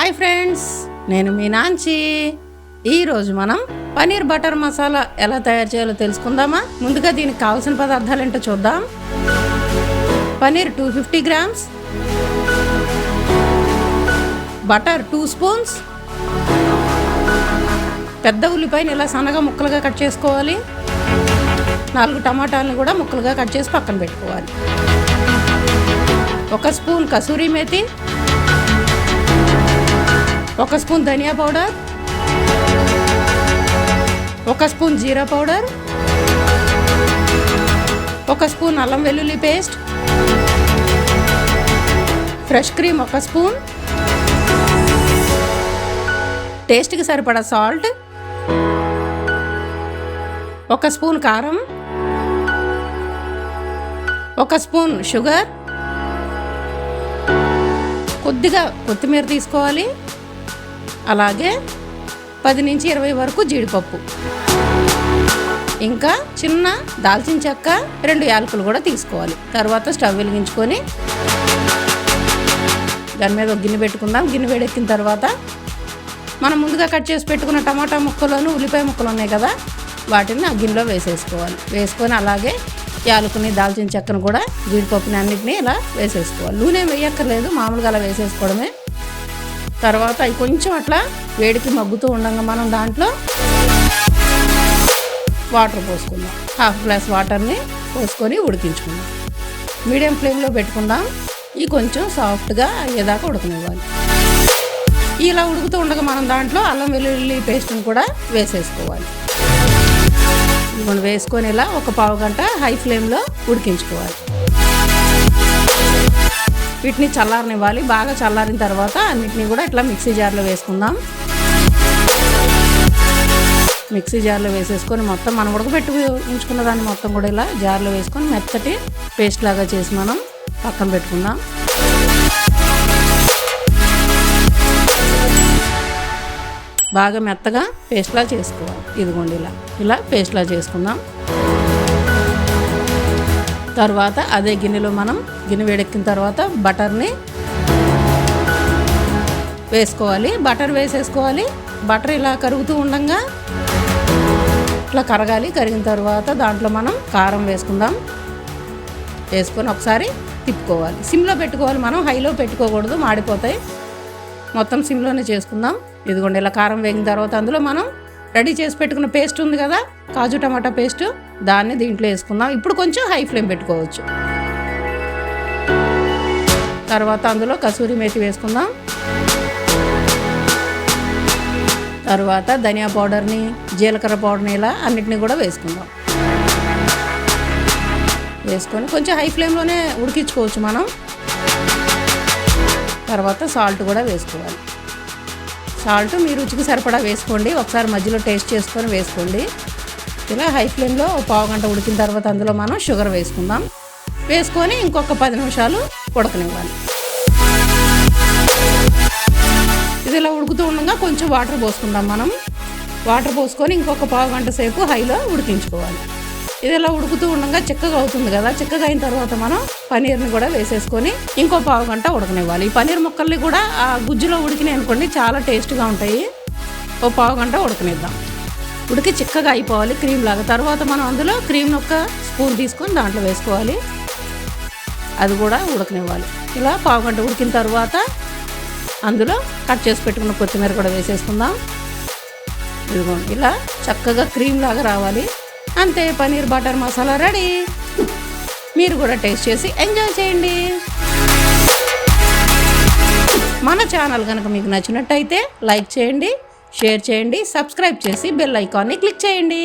Hi friends నేను మీ నాంచి ఈరోజు మనం పనీర్ బటర్ మసాలా ఎలా తయారు చేయాలో తెలుసుకుందామా? ముందుగా దీనికి కావాల్సిన పదార్థాలు ఏంటో చూద్దాం. Paneer two fifty grams. Butter two spoons. పెద్ద ఉల్లిపాయని ఇలా సన్నగా ముక్కలుగా కట్ చేసుకోవాలి. నాలుగు టమాటాలను కూడా ముక్కలుగా కట్ చేసి పక్కన పెట్టుకోవాలి. ఒక స్పూన్ కసూరి మేతి. ఒక స్పూన్ ధనియా పౌడర్. ఒక స్పూన్ జీరా పౌడర్. ఒక స్పూన్ అల్లం వెల్లుల్లి పేస్ట్. ఫ్రెష్ క్రీమ్ ఒక స్పూన్. టేస్ట్కి సరిపడా సాల్ట్. ఒక స్పూన్ కారం. ఒక స్పూన్ షుగర్. కొద్దిగా కొత్తిమీర తీసుకోవాలి. అలాగే పది నుంచి ఇరవై వరకు జీడిపప్పు. ఇంకా చిన్న దాల్చిన చెక్క రెండు యాలకులు కూడా తీసుకోవాలి. తర్వాత స్టవ్ వెలిగించుకొని దాని మీద ఒక గిన్నె పెట్టుకుందాం. గిన్నె వేడెక్కిన తర్వాత మనం ముందుగా కట్ చేసి పెట్టుకున్న టమాటా ముక్కలను ఉల్లిపాయ ముక్కలు ఉన్నాయి కదా వాటిని ఆ గిన్నెలో వేసేసుకోవాలి. వేసుకొని అలాగే యాలకుని దాల్చిన చెక్కను కూడా జీడిపప్పుని అన్నిటిని ఇలా వేసేసుకోవాలి. నూనె వేయక్కర్లేదు మామూలుగా అలా వేసేసుకోవడమే తర్వాత అవి కొంచెం అట్లా వేడికి మగ్గుతూ ఉండగా మనం దాంట్లో వాటర్ పోసుకుందాం. హాఫ్ గ్లాస్ వాటర్ని పోసుకొని ఉడికించుకుందాం. మీడియం ఫ్లేమ్లో పెట్టుకుందాం. ఇవి కొంచెం సాఫ్ట్గా అయ్యేదాకా ఉడకనివ్వాలి. ఇలా ఉడుకుతూ ఉండగా మనం దాంట్లో అల్లం వెల్లుల్లి పేస్ట్ని కూడా వేసేసుకోవాలి. ఇదిగోండి వేసుకొని ఇలా ఒక పావు గంట హై ఫ్లేమ్లో ఉడికించుకోవాలి. వీటిని చల్లారనివ్వాలి. బాగా చల్లారిన తర్వాత అన్నిటిని కూడా ఇట్లా మిక్సీ జార్లో వేసుకుందాం. మిక్సీ జార్లో వేసేసుకొని మొత్తం మనం ఉడకబెట్టి ఉంచుకున్న దాన్ని మొత్తం కూడా ఇలా జార్లో వేసుకొని మెత్తటి పేస్ట్ లాగా చేసి మనం పక్కన పెట్టుకుందాం. బాగా మెత్తగా పేస్ట్లా చేసుకోవాలి. ఇదిగోండి ఇలా. ఇలా పేస్ట్లా చేసుకుందాం. తర్వాత అదే గిన్నెలో మనం గిన్నె వేడెక్కిన తర్వాత బటర్ని వేసుకోవాలి. బటర్ వేసేసుకోవాలి. బటర్ ఇలా కరుగుతూ ఉండగా ఇట్లా కరగాలి. కరిగిన తర్వాత దాంట్లో మనం కారం వేసుకుందాం. వేసుకొని ఒకసారి తిప్పుకోవాలి. సిమ్లో పెట్టుకోవాలి మనం. హైలో పెట్టుకోకూడదు. మాడిపోతాయి. మొత్తం సిమ్లోనే చేసుకుందాం. ఇదిగోండి ఇలా కారం వేగిన తర్వాత అందులో మనం రెడీ చేసి పెట్టుకున్న పేస్ట్ ఉంది కదా కాజు టమాటా పేస్ట్ దాన్ని దీంట్లో వేసుకుందాం. ఇప్పుడు కొంచెం హై ఫ్లేమ్ పెట్టుకోవచ్చు. తర్వాత అందులో కసూరి మేతి వేసుకుందాం. తర్వాత ధనియా పౌడర్ని జీలకర్ర పౌడర్ని ఇలా అన్నిటిని కూడా వేసుకుందాం. వేసుకొని కొంచెం హై ఫ్లేమ్లోనే ఉడికించుకోవచ్చు మనం. తర్వాత సాల్ట్ కూడా వేసుకోవాలి. సాల్ట్ మీ రుచికి సరిపడా వేసుకోండి. ఒకసారి మధ్యలో టేస్ట్ చేసుకొని వేసుకోండి. ఇలా హై ఫ్లేమ్లో పావు గంట ఉడికిన తర్వాత అందులో మనం షుగర్ వేసుకుందాం. వేసుకొని ఇంకొక పది నిమిషాలు ఉడకనివ్వాలి. ఇది ఇలా ఉడుకుతూ ఉండగా కొంచెం వాటర్ పోసుకుందాం మనం. వాటర్ పోసుకొని ఇంకొక పావు గంట సేపు హైలో ఉడికించుకోవాలి. ఇది ఇలా ఉడుకుతూ ఉండగా చిక్కగా అవుతుంది కదా. చిక్కగా అయిన తర్వాత మనం పనీర్ని కూడా వేసేసుకొని ఇంకో పావు గంట ఉడకనివ్వాలి. ఈ పనీర్ ముక్కల్ని కూడా ఆ గుజ్జులో ఉడికినాయి అనుకోండి చాలా టేస్ట్గా ఉంటాయి. ఓ పావు గంట ఉడకనిద్దాం. ఉడికి చిక్కగా అయిపోవాలి క్రీమ్ లాగా. తర్వాత మనం అందులో క్రీమ్ని ఒక స్పూన్ తీసుకొని దాంట్లో వేసుకోవాలి. అది కూడా ఉడకనివ్వాలి. ఇలా పావు గంట ఉడికిన తర్వాత అందులో కట్ చేసి పెట్టుకున్న కొత్తిమీర కూడా వేసేసుకుందాం. ఇదిగోండి ఇలా చక్కగా క్రీమ్ లాగా రావాలి. అంతే పనీర్ బటర్ మసాలా రెడీ. మీరు కూడా టేస్ట్ చేసి ఎంజాయ్ చేయండి. మన ఛానల్ కనుక మీకు నచ్చినట్టయితే లైక్ చేయండి షేర్ చేయండి సబ్స్క్రైబ్ చేసి బెల్ ఐకాన్ని క్లిక్ చేయండి.